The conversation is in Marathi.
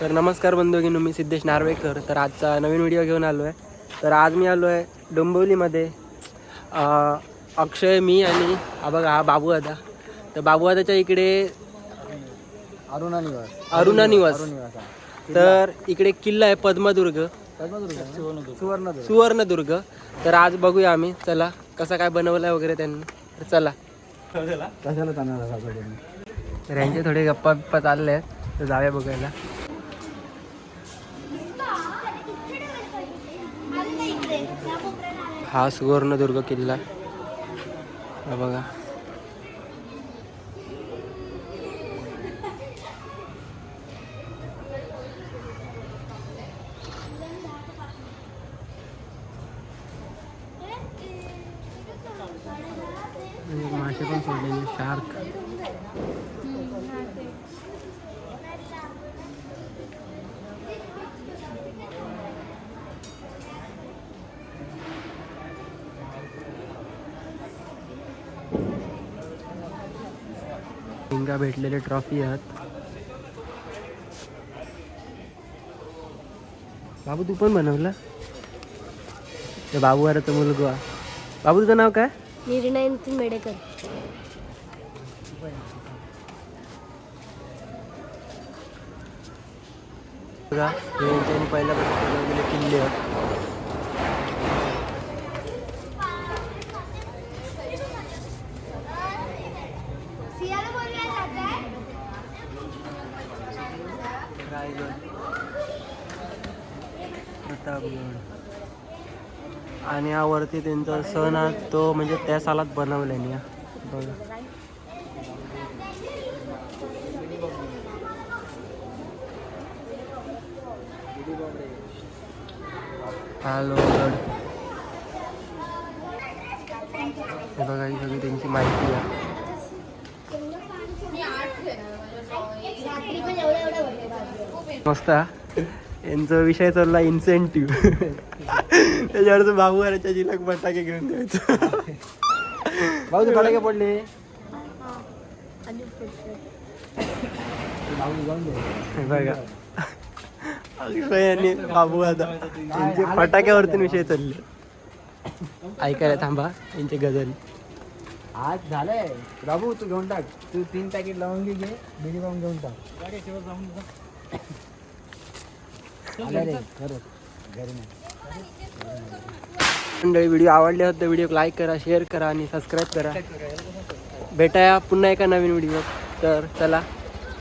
तर नमस्कार बंधुगिनू मी सिद्धेश नार्वेकर. तर आजचा नवीन व्हिडिओ घेऊन आलो आहे तर आज मी आलो आहे डोंबिवलीमध्ये. अं, अक्षय मी आणि हा बघा हा बाबू दादा तर बाबू दादाच्या इकडे अरुणा निवास. अरुणा निवास. तर इकडे किल्ला आहे पद्मदुर्ग. पद्मदुर्ग? सुवर्णदुर्ग. सुवर्णदुर्ग. तर आज बघूया आम्ही. चला कसा काय बनवलाय वगैरे त्यांनी. तर चला? तर यांचे थोडे गप्पा बिप्पा चालले आहेत. तर जाऊया बघायला. हा सुवर्णदुर्ग किल्ला. हा बघा. मासे पण सोडलेले शार्क. हिंगा भेटलेले ट्रॉफी आहेत. बाबू तू पण बनवला? ते बाबू अरे मुलगा. बाबू तुझं नाव काय? निर्णय मेडेकर. बनवलेले किल्ले रायगड प्रतापगड आणि यावरती त्यांचा सण हा तो म्हणजे त्या सालात बनवल्याने हा. बघा. हा हे बघा ही सगळी त्यांची माहिती आहे. मस्त. यांचा विषय चालला इन्सेंटिव्ह त्याच्यावरच बाबूवाऱ्याच्या जिलक फटाके घेऊन द्यायचं. भाऊ तू फटाके पडले बघा. अक्षय आणि बाबू आता. यांचे फटाक्यावरती विषय चालले. ऐकायला थांबा यांचे गझल. आज झालंय. बाबू तू घेऊन टाक. तू तीन पॅकेट लवंगी घे. मिनिमम घेऊन टाक. मंडळी व्हिडिओ आवडले होते व्हिडिओ लाईक करा शेअर करा आणि सबस्क्राईब करा. भेटाया पुन्हा एका नवीन व्हिडिओ तर चला.